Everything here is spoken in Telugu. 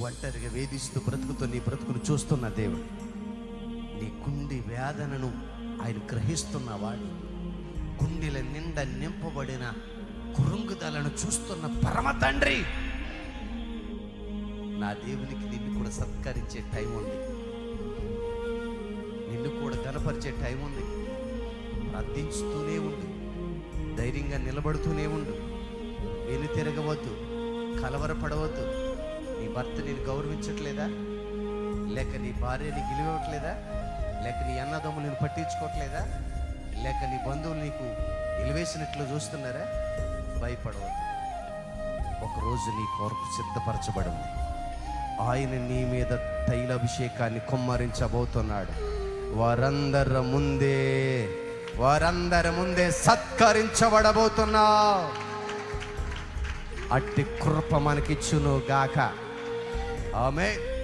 ఒంటరిగా వేధిస్తూ బ్రతుకుతో నీ బ్రతుకును చూస్తున్న దేవుడు. నీ గుండె వేదనను ఆయన గ్రహిస్తున్నవాడు గుండెల నిండా నింపబడిన కురుంగుదలను చూస్తున్న పరమ తండ్రి. నా దేవునికి నిన్ను కూడా సత్కరించే టైం ఉంది. నిన్ను కూడా కనపరిచే టైం ఉంది. ప్రార్థించుతూనే ఉండు. ధైర్యంగా నిలబడుతూనే ఉండు. వెను తిరగవద్దు. కలవరపడవద్దు. నీ భర్త నేను గౌరవించట్లేదా? లేక నీ భార్య నీకు ఇలివట్లేదా లేక నీ అన్నదమ్ములు నేను పట్టించుకోవట్లేదా? లేక నీ బంధువులు నీకు ఇలివేసినట్లు చూస్తున్నారా? భయపడవద్దు. ఒకరోజు నీ కొరకు సిద్ధపరచబడింది ఆయన నీ మీద తైలాభిషేకాన్ని కుమ్మరించబోతున్నాడు. వారందరి ముందే వారందరి ముందే సత్కరించబడబోతున్నావు. అట్టి కృప మనకిచ్చును గాక Amen.